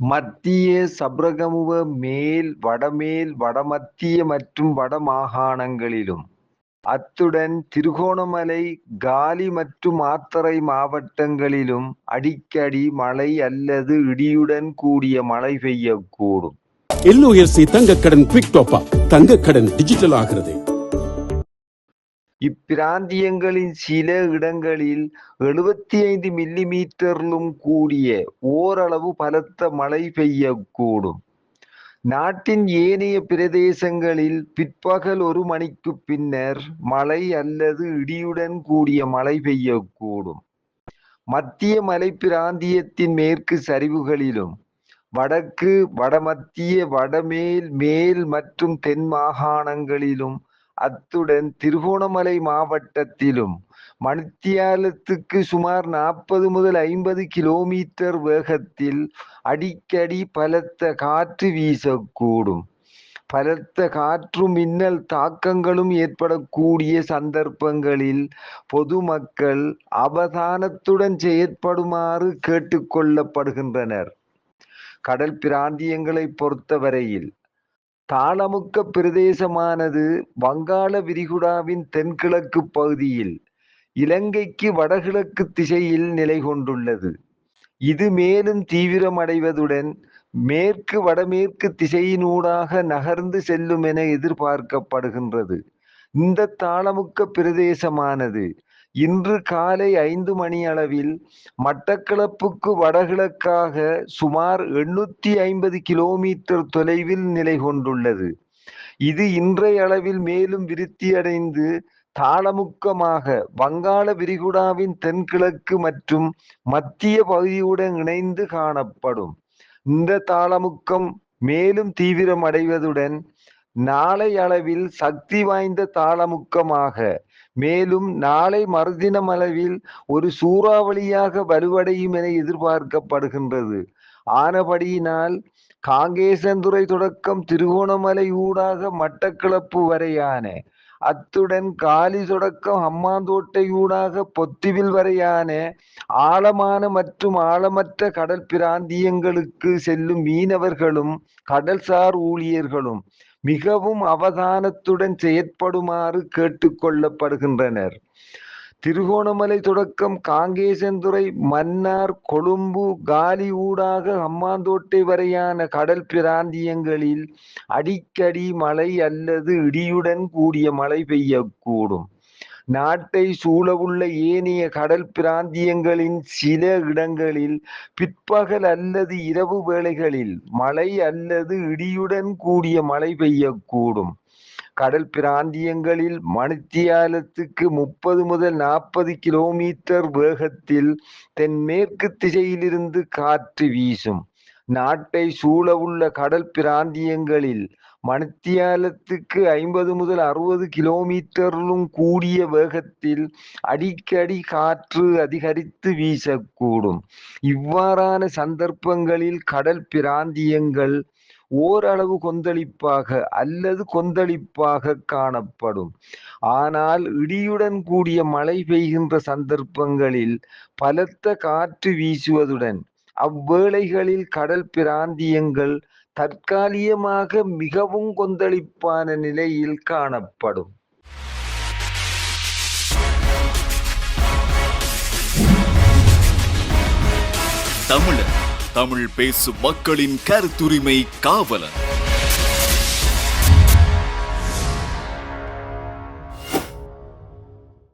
மத்திய சப்ரகமுவ மேல் வடமேல் வடமத்திய மற்றும் வடமாகாணங்களிலும். அத்துடன் திருகோணமலை காலி மற்றும் ஆத்தரை மாவட்டங்களிலும் அடிக்கடி மழை அல்லது இடியுடன் கூடிய மழை பெய்யக்கூடும். எல்ஓஎஸ்சி தங்க கடன் குவிக் டாப் தங்க கடன் டிஜிட்டல் ஆகிறது. இப்பிராந்தியங்களின் சில இடங்களில் எழுபத்தி ஐந்து மில்லிமீட்டரிலும் கூடிய ஓரளவு பலத்த மழை பெய்யக்கூடும். நாட்டின் ஏனைய பிரதேசங்களில் பிற்பகல் ஒரு மணிக்கு பின்னர் மழை அல்லது இடியுடன் கூடிய மழை பெய்யக்கூடும். மத்திய மலை பிராந்தியத்தின் மேற்கு சரிவுகளிலும் வடக்கு வடமத்திய வடமேல் மேல் மற்றும் தென் மாகாணங்களிலும் அத்துடன் திருகோணமலை மாவட்டத்திலும் மணித்தியாலத்துக்கு சுமார் நாற்பது முதல் ஐம்பது கிலோமீட்டர் வேகத்தில் அடிக்கடி பலத்த காற்று வீசக்கூடும். பலத்த காற்றும் மின்னல் தாக்கங்களும் ஏற்படக்கூடிய சந்தர்ப்பங்களில் பொதுமக்கள் அவதானத்துடன் செயற்படுமாறு கேட்டுக்கொள்ளப்படுகின்றனர் கடல் பிராந்தியங்களை பொறுத்தவரையில் தாளமுக்க பிரதேசமானது வங்காள விரிகுடாவின் தென்கிழக்கு பகுதியில் இலங்கைக்கு வடகிழக்கு திசையில் நிலை கொண்டுள்ளது. இது மேலும் தீவிரமடைவதுடன் மேற்கு வடமேற்கு திசையினூடாக நகர்ந்து செல்லும் என எதிர்பார்க்கப்படுகின்றது. இந்த தாளமுக்க பிரதேசமானது இன்று காலை ஐந்து மணி அளவில் மட்டக்களப்புக்கு வடகிழக்காக சுமார் எண்ணூத்தி ஐம்பது கிலோமீட்டர் தொலைவில் நிலை கொண்டுள்ளது. இது இன்றைய அளவில் மேலும் விருத்தியடைந்து தாளமுக்கமாக வங்காள விரிகுடாவின் தென்கிழக்கு மற்றும் மத்திய பகுதியுடன் இணைந்து காணப்படும். இந்த தாளமுக்கம் மேலும் தீவிரமடைவதுடன் நாளை அளவில் சக்தி வாய்ந்த தாளமுக்கமாக. மேலும் நாளை மறுதினம் அளவில் ஒரு சூறாவளியாக வலுவடையும் என எதிர்பார்க்கப்படுகின்றது. ஆனபடியினால் காங்கேசந்துறை தொடக்கம் திருகோணமலை ஊடாக மட்டக்களப்பு வரையான அத்துடன் காலி தொடக்கம் அம்மாந்தோட்டை ஊடாக பொத்திவில் வரையான ஆழமான மற்றும் ஆழமற்ற கடல் பிராந்தியங்களுக்கு செல்லும் மீனவர்களும் கடல்சார் ஊழியர்களும் மிகவும் அவதானத்துடன் செயற்படுமாறு கேட்டுக்கொள்ளப்படுகின்றனர். திருகோணமலை தொடக்கம் காங்கேசந்துறை மன்னார் கொழும்பு காலி ஊடாக அம்மாந்தோட்டை வரையான கடல் பிராந்தியங்களில் அடிக்கடி மழை அல்லது இடியுடன் கூடிய மழை பெய்யக்கூடும். நாட்டை சூழவுள்ள ஏனைய கடல் பிராந்தியங்களின் சில இடங்களில் பிற்பகல் அல்லது இரவு வேளைகளில் மழை அல்லது இடியுடன் கூடிய மழை பெய்யக்கூடும். கடல் பிராந்தியங்களில் மணித்தியாலத்துக்கு முப்பது முதல் நாற்பது கிலோமீட்டர் வேகத்தில் தென்மேற்கு திசையிலிருந்து காற்று வீசும். நாட்டை சூழவுள்ள கடல் பிராந்தியங்களில் மணித்தியாலத்துக்கு ஐம்பது முதல் அறுபது கிலோமீட்டரிலும் கூடிய வேகத்தில் அடிக்கடி காற்று அதிகரித்து வீசக்கூடும். இவ்வாறான சந்தர்ப்பங்களில் கடல் பிராந்தியங்கள் ஓரளவு கொந்தளிப்பாக அல்லது கொந்தளிப்பாக காணப்படும். ஆனால் இடியுடன் கூடிய மழை பெய்கின்ற சந்தர்ப்பங்களில் பலத்த காற்று வீசுவதுடன் அவ்வேளைகளில் கடல் பிராந்தியங்கள் தற்காலிகமாக மிகவும் கொந்தளிப்பான நிலையில் காணப்படும். தமிழர் தமிழ் பேசும் மக்களின் கருத்துரிமை காவலர்